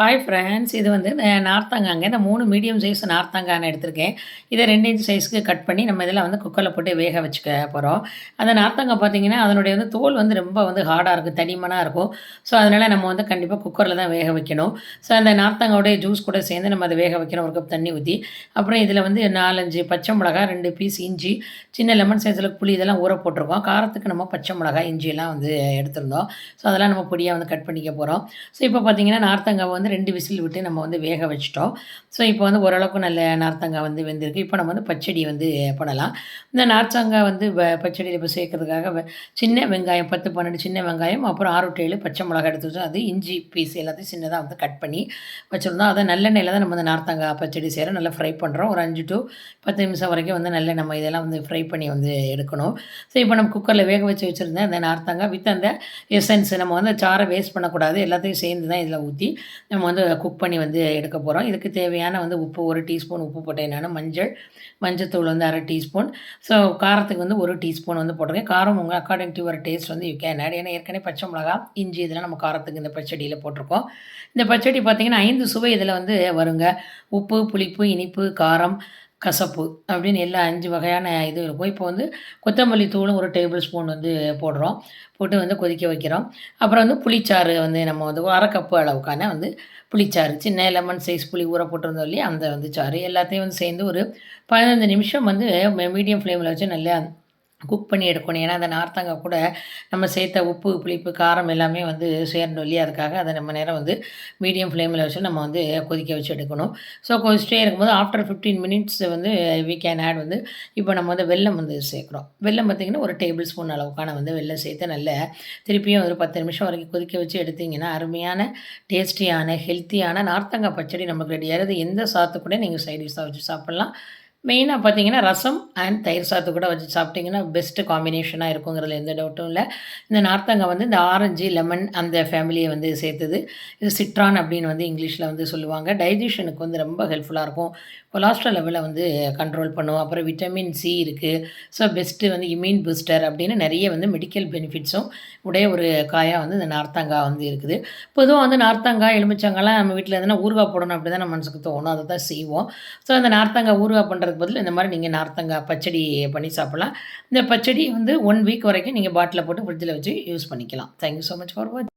Hi friends இது வந்து நார்த்தங்காங்க. இந்த மூணு மீடியம் சைஸ் நார்த்தங்கான்னு எடுத்திருக்கேன். இதை ரெண்டு இன்ச் சைஸ்க்கு கட் பண்ணி நம்ம இதில் வந்து குக்கரில் போட்டு வேக வச்சுக்க போகிறோம் அந்த நார்த்தங்காய் பார்த்தீங்கன்னா அதனுடைய வந்து தோல் வந்து ரொம்ப வந்து ஹார்டாக இருக்கும் தடிமனாக இருக்கும். ஸோ அதனால் நம்ம வந்து கண்டிப்பாக குக்கரில் தான் வேக வைக்கணும். ஸோ அந்த நார்த்தங்காவுடைய ஜூஸ் கூட சேர்ந்து நம்ம அதை வேக வைக்கணும் ஒரு கப் தண்ணி ஊற்றி அப்புறம் இதில் வந்து நாலஞ்சு பச்சை மிளகா ரெண்டு பீஸ் இஞ்சி சின்ன லெமன் சைஸில் புளி இதெல்லாம் ஊற போட்டிருக்கோம். காரத்துக்கு நம்ம பச்சை மிளகாய் இஞ்சியெல்லாம் வந்து எடுத்திருந்தோம். ஸோ அதெல்லாம் நம்ம பொடியாக வந்து கட் பண்ணிக்க போகிறோம் ஸோ இப்போ பார்த்தீங்கன்னா நார்த்தங்காய் வந்து ரெண்டு விசில் விட்டு நம்ம வந்து வேக வச்சிட்டோம். ஸோ இப்போ வந்து ஓரளவுக்கு நல்ல நார்த்தங்காய் வந்து வெந்திருக்கு. இப்போ நம்ம வந்து பச்சடி வந்து பண்ணலாம் இந்த நார்த்தங்காய் வந்து பச்சடியில் இப்போ சேர்க்கறதுக்காக சின்ன வெங்காயம் பத்து பன்னெண்டு சின்ன வெங்காயம் அப்புறம் ஆறு ஏழு பச்சை மிளகாய் எடுத்து வச்சோம் அது இஞ்சி பீஸ் எல்லாத்தையும் சின்னதாக வந்து கட் பண்ணி வச்சுருந்தோம். அதை நல்லெண்ணெயில் தான் நம்ம வந்து நார்த்தங்காய் பச்சடி செய்கிறோம் நல்லா ஃப்ரை பண்ணுறோம் ஒரு அஞ்சு டு பத்து நிமிஷம் வரைக்கும் வந்து நல்ல நம்ம இதெல்லாம் வந்து ஃப்ரை பண்ணி வந்து எடுக்கணும். ஸோ இப்போ நம்ம குக்கரில் வேக வச்சு வச்சுருந்தேன் அந்த நார்த்தங்காய் வித் அந்த எசன்ஸ் நம்ம வந்து சாரை வேஸ்ட் பண்ணக்கூடாது. எல்லாத்தையும் சேர்ந்து தான் இதில் ஊற்றி நம்ம வந்து குக் பண்ணி வந்து எடுக்க போகிறோம் இதுக்கு தேவையான வந்து உப்பு ஒரு டீஸ்பூன் உப்பு போட்டேன் நான் மஞ்சள் மஞ்சத்தூள் வந்து அரை டீஸ்பூன். ஸோ காரத்துக்கு வந்து ஒரு டீஸ்பூன் வந்து போட்டிருக்கேன். காரம் உங்கள் அக்கார்டிங் டு ஒரு டேஸ்ட் வந்து யூ கேன் ஆட் ஏன்னா ஏற்கனவே பச்சை மிளகா இஞ்சி இதெல்லாம் நம்ம காரத்துக்கு இந்த பச்சடியில் போட்டிருக்கோம். இந்த பச்சடி பார்த்திங்கன்னா ஐந்து சுவை இதில் வந்து வருங்க. உப்பு புளிப்பு இனிப்பு காரம் கசப்பு அப்படின்னு எல்லா அஞ்சு வகையான இது இருக்கும். இப்போ வந்து கொத்தமல்லி தூளும் ஒரு டேபிள் ஸ்பூன் வந்து போடுறோம். போட்டு வந்து கொதிக்க வைக்கிறோம். அப்புறம் வந்து புளிச்சாறு வந்து நம்ம வந்து அரை கப்பு அளவுக்கான வந்து புளிச்சாறு சின்ன லெமன் சைஸ் புளி ஊற போட்டிருந்தோம் இல்லையா? அந்த வந்து சாறு எல்லாத்தையும் வந்து சேர்ந்து ஒரு பதினஞ்சு நிமிஷம் வந்து மீடியம் ஃப்ளேமில் வச்சு நல்லா குக் பண்ணி எடுக்கணும். ஏன்னா அந்த நார்த்தங்காய் கூட நம்ம சேர்த்த உப்பு புளிப்பு காரம் எல்லாமே வந்து சேரணும் இல்லையா? அதுக்காக அதை நம்ம நேரம் வந்து மீடியம் ஃப்ளேமில் வச்சு நம்ம வந்து கொதிக்க வச்சு எடுக்கணும். ஸோ கொதிச்சிட்டே இருக்கும்போது ஆஃப்டர் ஃபிஃப்டீன் மினிட்ஸ் வந்து வி கேன் ஆட் வந்து இப்போ நம்ம வந்து வெள்ளம் வந்து சேர்க்குறோம். வெள்ளம் பார்த்திங்கன்னா ஒரு டேபிள் ஸ்பூன் அளவுக்கான வந்து வெள்ளம் சேர்த்து நல்ல திருப்பியும் ஒரு பத்து நிமிஷம் வரைக்கும் கொதிக்க வச்சு எடுத்திங்கன்னா அருமையான டேஸ்டியான ஹெல்த்தியான நார்த்தங்காய் பச்சடி நமக்கு ரெடியாகிறது எந்த சாத்து கூட நீங்கள் சைடிஷாக வச்சு சாப்பிட்லாம். மெயினாக பார்த்தீங்கன்னா ரசம் அண்ட் தயிர் சாத்து கூட வச்சு சாப்பிட்டிங்கன்னா பெஸ்ட்டு காம்பினேஷனாக இருக்குங்கிறதுல எந்த டவுட்டும் இல்லை. இந்த நார்த்தங்க வந்து இந்த ஆரஞ்சு லெமன் அந்த ஃபேமிலியை வந்து சேர்த்துது. இது சிட்ரான் அப்படின்னு வந்து இங்கிலீஷில் வந்து சொல்லுவாங்க. டைஜஷனுக்கு வந்து ரொம்ப ஹெல்ப்ஃபுல்லாக இருக்கும். கொலாஸ்ட்ரால் லெவலை வந்து கண்ட்ரோல் பண்ணும். அப்புறம் விட்டமின் சி இருக்குது ஸோ பெஸ்ட்டு வந்து இம்யூன் பூஸ்டர் அப்படின்னு நிறைய வந்து மெடிக்கல் பெனிஃபிட்ஸும் உடைய ஒரு காயாக வந்து இந்த நார்த்தங்காய் வந்து இருக்குது. பொதுவாக வந்து நார்த்தங்காய் எலுமிச்சங்காய்லாம் நம்ம வீட்டில் எதுனா ஊறுகாய் போடணும் அப்படி தான் நம்ம மனசுக்கு தோணும். அதை தான் செய்வோம். ஸோ அந்த நார்த்தங்காய் ஊறுகாய் பண்ணுறது சாப்பிட்றதுக்கு பதில் இந்த மாதிரி நீங்கள் நார்த்தங்காய் பச்சடி பண்ணி சாப்பிட்லாம். இந்த பச்சடி வந்து ஒன் வீக் வரைக்கும் நீங்கள் பாட்டில் போட்டு ஃப்ரிட்ஜில் வச்சு யூஸ் பண்ணிக்கலாம். Thank you so much for watch